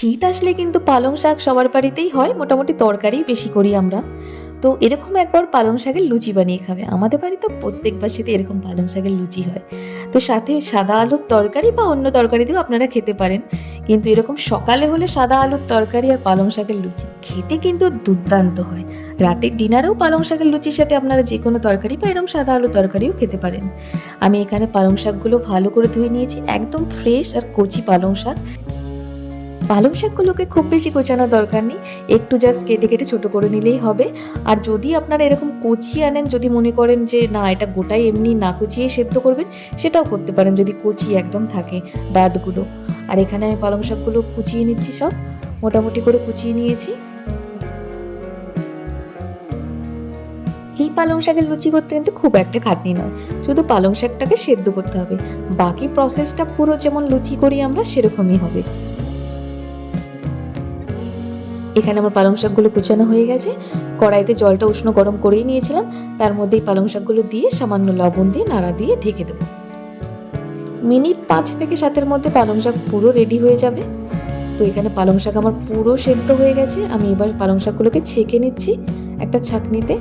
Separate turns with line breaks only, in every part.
শীত আসলে কিন্তু পালং শাক সবার বাড়িতেই হয়, মোটামুটি তরকারি বেশি করি আমরা। তো এরকম একবার পালং শাকের লুচি বানিয়ে খাবে। আমাদের বাড়িতে প্রত্যেকবার শীতে এরকম পালং শাকের লুচি হয়। তো সাথে সাদা আলুর তরকারি বা অন্য তরকারি দিয়েও আপনারা খেতে পারেন। কিন্তু এরকম সকালে হলে সাদা আলুর তরকারি আর পালং শাকের লুচি খেতে কিন্তু দুর্দান্ত হয়। রাতের ডিনারেও পালং শাকের লুচির সাথে আপনারা যে কোনো তরকারি বা এরকম সাদা আলু তরকারিও খেতে পারেন। আমি এখানে পালং শাকগুলো ভালো করে ধুয়ে নিয়েছি, একদম ফ্রেশ আর কচি পালং শাক। পালং শাকগুলোকে খুব বেশি কোচানোর দরকার নেই। একটু জাস্ট কেটে কেটে ছোট করে নিলেই হবে। আর যদি আপনারা এরকম কচিয়ে আনেন, যদি মনে করেন যে, না, এটা গোটাই এমনি না কুচিয়ে সেদ্ধ করবেন, সেটাও করতে পারেন যদি কচি একদম থাকে ডাটগুলো আর এখানে আমি পালং শাকগুলো কুচিয়ে নিচ্ছি সব। মোটামুটি করে কুচিয়ে নিয়েছি। এই পালং শাকের লুচি করতে কিন্তু খুব একটা খাটনি নয়। শুধু পালং শাকটাকে সেদ্ধ করতে হবে। বাকি প্রসেসটা পুরো যেমন লুচি করি আমরা, সেরকমই হবে। এখানে আমার পালং শাকগুলো কুচানো হয়ে গেছে। কড়াইতে জলটা উষ্ণ গরম করেই নিয়েছিলাম। তার মধ্যেই পালং শাকগুলো দিয়ে সামান্য লবণ দিয়ে নাড়া দিয়ে ঢেকে দেবো। মিনিট পাঁচ থেকে সাতের মধ্যে পালং শাক পুরো রেডি হয়ে যাবে। তো এখানে পালং শাক আমার পুরো সেদ্ধ হয়ে গেছে। আমি এবার পালং শাকগুলোকে ছেঁকে নিচ্ছি একটা ছাঁকনিতে।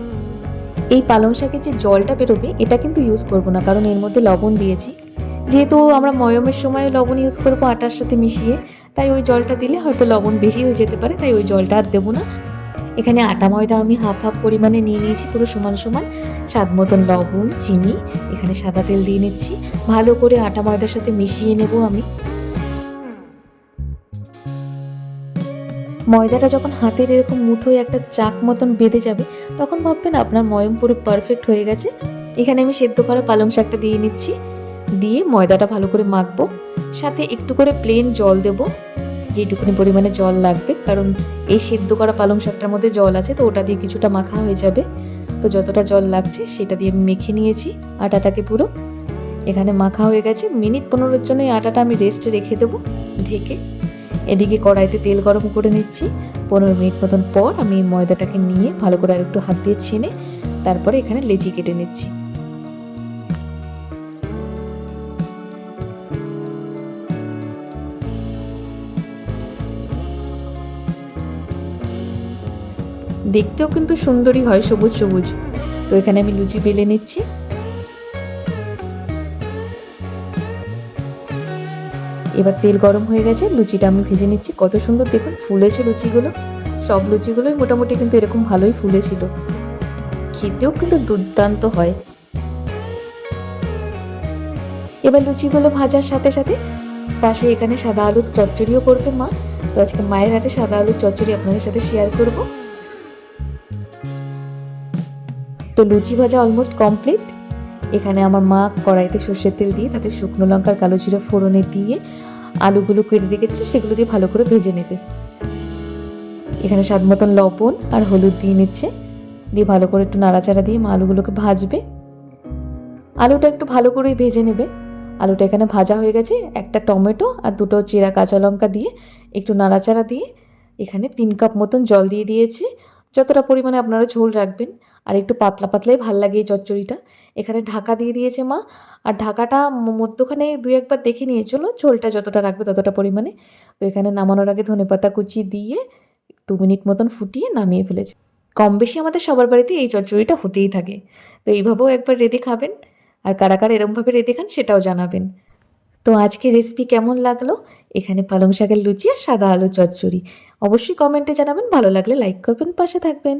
এই পালং শাকের যে জলটা বেরোবে, এটা কিন্তু ইউজ করব না, কারণ এর মধ্যে লবণ দিয়েছি। যেহেতু আমরা ময়মের সময় লবণ ইউজ করব আটার সাথে মিশিয়ে তাই ওই জলটা দিলে হয়তো লবণ বেশি হয়ে যেতে পারে, তাই ওই জলটা আর দেবো না। এখানে আটা ময়দা আমি হাফ হাফ পরিমাণে নিয়ে নিয়েছি, পুরো সমান সমান। স্বাদ মতন লবণ, চিনি, এখানে সাদা তেল দিয়ে নিচ্ছি। ভালো করে আটা ময়দার সাথে মিশিয়ে নেব আমি। ময়দাটা যখন হাতের এরকম মুঠোয় একটা চাক মতন বেঁধে যাবে, তখন ভাববেন আপনার ময়ম পুরো পারফেক্ট হয়ে গেছে। এখানে আমি সেদ্ধ করা পালং শাকটা দিয়ে নিচ্ছি। দিয়ে ময়দাটা ভালো করে মাখবো। সাথে একটু করে প্লেন জল দেবো। যেটুকুনি পরিমাণে জল লাগবে, কারণ এই সেদ্ধ করা পালং শাকটার মধ্যে জল আছে, তো ওটা দিয়ে কিছুটা মাখা হয়ে যাবে। তো যতটা জল লাগছে সেটা দিয়ে মেখে নিয়েছি আটাটাকে পুরো। এখানে মাখা হয়ে গেছে, মিনিট পনেরোর জন্য এই আটাটা আমি রেস্টে রেখে দেবো ঢেকে। এদিকে কড়াইতে তেল গরম করে নিচ্ছি। পনেরো মিনিট মতন পর আমি ময়দাটাকে নিয়ে ভালো করে আর একটু হাত দিয়ে ছেনে তারপরে এখানে লেচি কেটে নিচ্ছি। দেখতেও কিন্তু সুন্দরই হয় সবুজ সবুজ। তো এখানে আমি লুচি বেলে নিচ্ছি। এবার তেল গরম হয়ে গেছে, লুচিটা আমি ভেজে নিচ্ছি। কত সুন্দর দেখুন, ফুলেছে লুচিগুলো। সব লুচিগুলোই মোটামুটি কিন্তু এরকম ভালোই ফুলেছিল। খেতেও কিন্তু দুর্দান্ত হয়। এবার লুচিগুলো ভাজার সাথে সাথে পাশে এখানে সাদা আলুর চচ্চড়িও করবে মা। তো আজকে মায়ের হাতে সাদা আলুর চচ্চড়ি আপনাদের সাথে শেয়ার করব। তো লুচি ভাজা অলমোস্ট কমপ্লিট এখানে আমার মা কড়াইতে সর্ষের তেল দিয়ে তাতে শুকনো লঙ্কার কালো জিরা ফোড়নে দিয়ে আলুগুলো কেটে রেখেছিল, সেগুলো দিয়ে ভালো করে ভেজে নেবে। এখানে স্বাদ মতন লবণ আর হলুদ দিয়ে নিচ্ছে। দিয়ে ভালো করে একটু নাড়াচাড়া দিয়ে মা আলুগুলোকে ভাজবে। আলুটা একটু ভালো করেই ভেজে নেবে। আলুটা এখানে ভাজা হয়ে গেছে। একটা টমেটো আর দুটো চেরা কাঁচা লঙ্কা দিয়ে একটু নাড়াচাড়া দিয়ে এখানে তিন কাপ মতন জল দিয়ে দিয়েছি। যতটা পরিমাণে আপনারা ঝোল রাখবেন, আর একটু পাতলা পাতলাই ভালো লাগে এই চচ্চড়িটা। এখানে ঢাকা দিয়ে দিয়েছে মা, আর ঢাকাটা মধ্যখানে দুই একবার দেখে নিয়ে চলো, ঝোলটা যতটা রাখবে ততটা পরিমাণে। তো এখানে নামানোর আগে ধনেপাতা কুচি দিয়ে দু মিনিট মতন ফুটিয়ে নামিয়ে ফেলেছে। কম বেশি আমাদের সবার বাড়িতে এই চচ্চড়িটা হতেই থাকে। তো এইভাবেও একবার রেঁধে খাবেন, আর কারা কারা এরমভাবে রেঁধে খান সেটাও জানাবেন। তো আজকে রেসিপি কেমন লাগল? এখানে পালং শাকের লুচি আর সাদা আলু চচ্চড়ি। অবশ্যই কমেন্টে জানাবেন, ভালো লাগলে লাইক করবেন, পাশে থাকবেন।